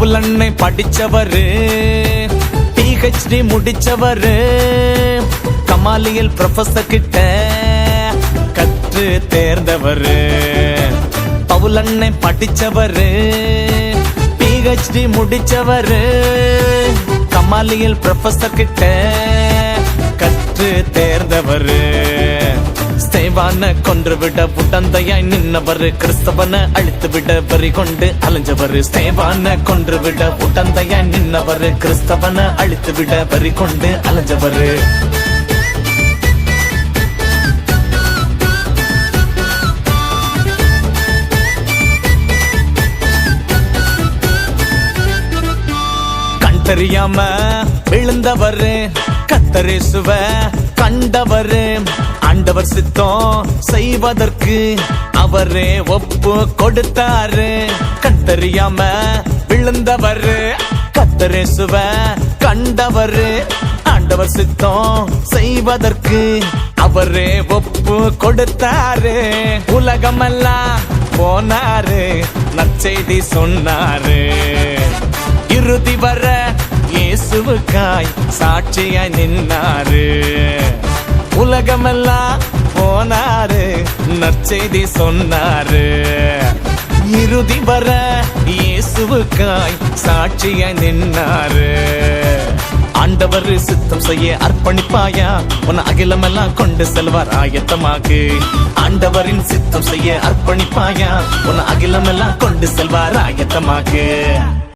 பவுலண்ணை படிச்சவரு PhD முடிச்சவரு கமாலியல் professor கிட்ட கற்று தேர்ந்தவரு. பவுலண்ணை படிச்சவரு PhD முடிச்சவரு கமாலியல் professor கிட்ட கற்று தேர்ந்தவரு. ஸ்தேவான கொன்று விட உடந்தையாய் நின்னவர் கிறிஸ்தவன அழித்து விட வரி கொண்டு அலைஞ்சவர் ஸ்தேவான கொன்று விட உடந்தையாய் நின்னவர் கிறிஸ்தவன அழித்து விட வரி கொண்டு அலைஞ்சவர். தெரியாம விழுந்தவர் கத்தரேசுவ கண்டவர். ஆண்டவர் சித்தம் செய்வதற்கு அவரே ஒப்பு கொடுத்தாரு. கண் தெரியாம விழுந்தவரு கத்தரேசுவ கண்டவரு. ஆண்டவர் சித்தம் செய்வதற்கு அவரே ஒப்பு கொடுத்தாரு. உலகமெல்லாம் போனாரு நற்செய்தி சொன்னாரு. இறுதி வர இயேசுவுக்காய் சாட்சியாய் நின்னாரு. உலகமெல்லாம் போனாரு நற்செய்தி சொன்னாரு. இறுதி வர இயேசுவுக்காய் சாட்சியாய் நின்னாரு. ஆண்டவர் சித்தம் செய்ய அர்ப்பணிப்பாயா? உன் அகிலமெல்லாம் கொண்டு செல்வார் ஆயத்தமாக்கு. ஆண்டவரின் சித்தம் செய்ய அர்ப்பணிப்பாயா? உன் அகிலமெல்லாம் கொண்டு செல்வார் ஆயத்தமாக்கு.